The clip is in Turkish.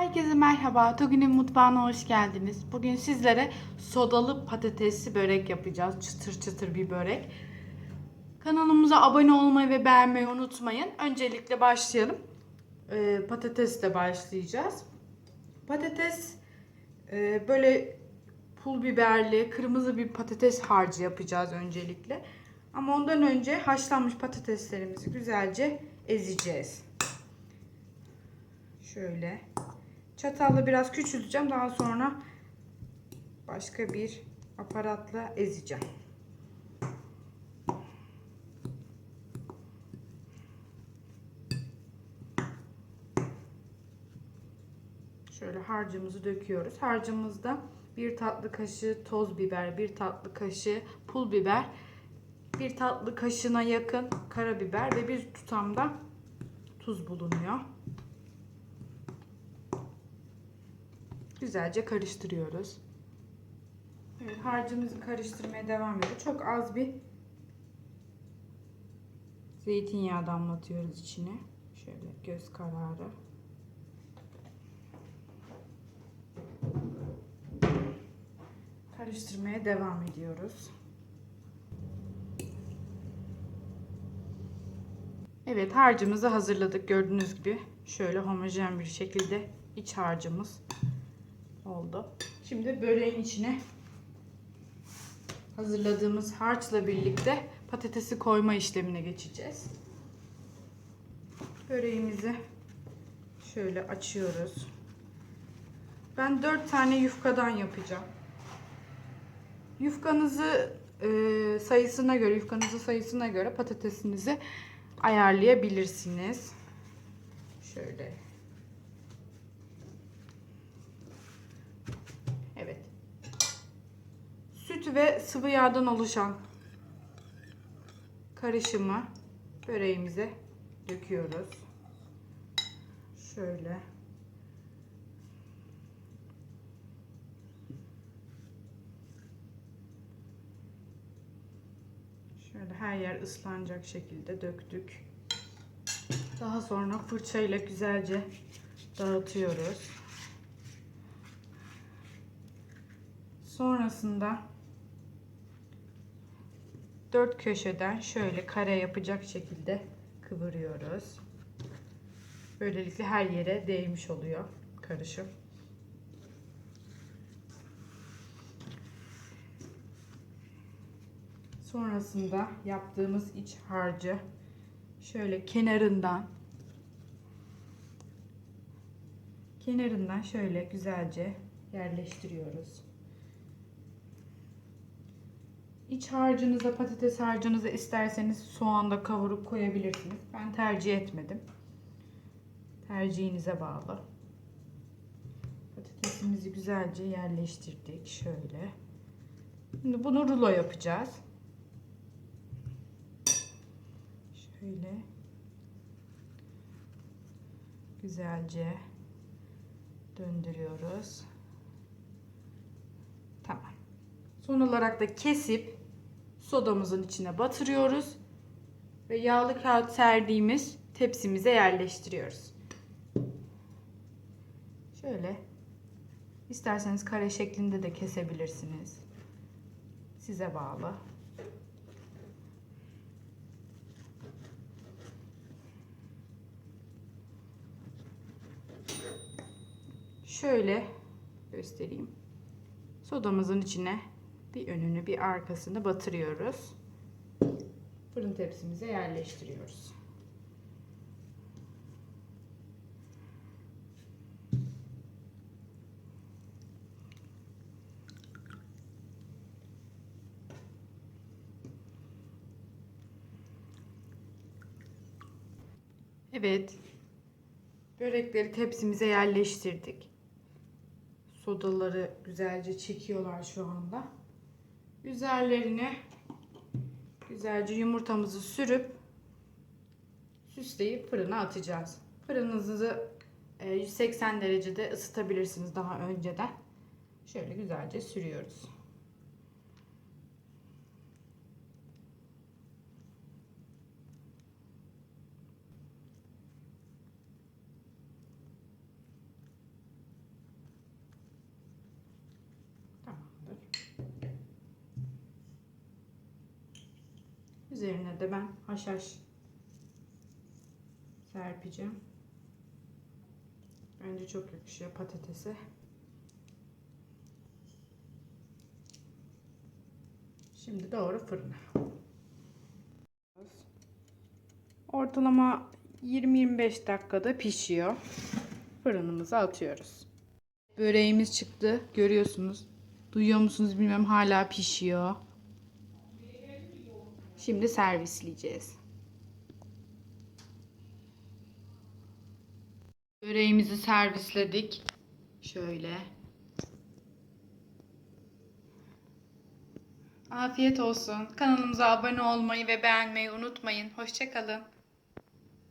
Herkese merhaba. Togi'nin mutfağına hoş geldiniz. Bugün sizlere sodalı patatesli börek yapacağız. Çıtır çıtır bir börek. Kanalımıza abone olmayı ve beğenmeyi unutmayın. Öncelikle başlayalım. Ee, patatesle başlayacağız. Patates e, böyle pul biberli, kırmızı bir patates harcı yapacağız öncelikle. Ama ondan önce haşlanmış patateslerimizi güzelce ezeceğiz. Şöyle. Çatalla biraz küçülteceğim. Daha sonra başka bir aparatla ezeceğim. Şöyle harcımızı döküyoruz. Harcımızda bir tatlı kaşığı toz biber, bir tatlı kaşığı pul biber, bir tatlı kaşığına yakın karabiber ve bir tutam da tuz bulunuyor. Güzelce karıştırıyoruz. Evet, harcımızı karıştırmaya devam ediyoruz. Çok az bir zeytinyağı damlatıyoruz içine. Şöyle göz kararı. Karıştırmaya devam ediyoruz. Evet harcımızı hazırladık gördüğünüz gibi. Şöyle homojen bir şekilde iç harcımız oldu. Şimdi böreğin içine hazırladığımız harçla birlikte patatesi koyma işlemine geçeceğiz. Böreğimizi şöyle açıyoruz. Ben 4 tane yufkadan yapacağım. Yufkanızı e, sayısına göre, yufkanızın sayısına göre patatesinizi ayarlayabilirsiniz. Şöyle Evet. Ve sıvı yağdan oluşan karışımı böreğimize döküyoruz. Şöyle. Şöyle her yer ıslanacak şekilde döktük. Daha sonra fırçayla güzelce dağıtıyoruz. Sonrasında dört köşeden şöyle kare yapacak şekilde kıvırıyoruz. Böylelikle her yere değmiş oluyor karışım. Sonrasında yaptığımız iç harcı şöyle kenarından kenarından şöyle güzelce yerleştiriyoruz. İç harcınıza, patates harcınıza isterseniz soğan da kavurup koyabilirsiniz. Ben tercih etmedim. Tercihinize bağlı. Patatesimizi güzelce yerleştirdik. Şöyle. Şimdi bunu rulo yapacağız. Şöyle. Güzelce döndürüyoruz. Tamam. Son olarak da kesip sodamızın içine batırıyoruz ve yağlı kağıt serdiğimiz tepsimize yerleştiriyoruz. Şöyle isterseniz kare şeklinde de kesebilirsiniz. Size bağlı. Şöyle göstereyim. Sodamızın içine bir önünü bir arkasını batırıyoruz. Fırın tepsimize yerleştiriyoruz. Evet. Börekleri tepsimize yerleştirdik. Sodaları güzelce çekiyorlar şu anda. Üzerlerine güzelce yumurtamızı sürüp süsleyip fırına atacağız. Fırınınızı e, 180 derecede ısıtabilirsiniz daha önceden. Şöyle güzelce sürüyoruz. Üzerine de ben haşhaş serpeceğim. Bence çok yakışıyor patatese. Şimdi doğru fırına. Ortalama 20-25 dakikada pişiyor. Fırınımıza atıyoruz. Böreğimiz çıktı. Görüyorsunuz. Duyuyor musunuz bilmem hala pişiyor. Şimdi servisleyeceğiz. Böreğimizi servisledik. Şöyle. Afiyet olsun. Kanalımıza abone olmayı ve beğenmeyi unutmayın. Hoşçakalın.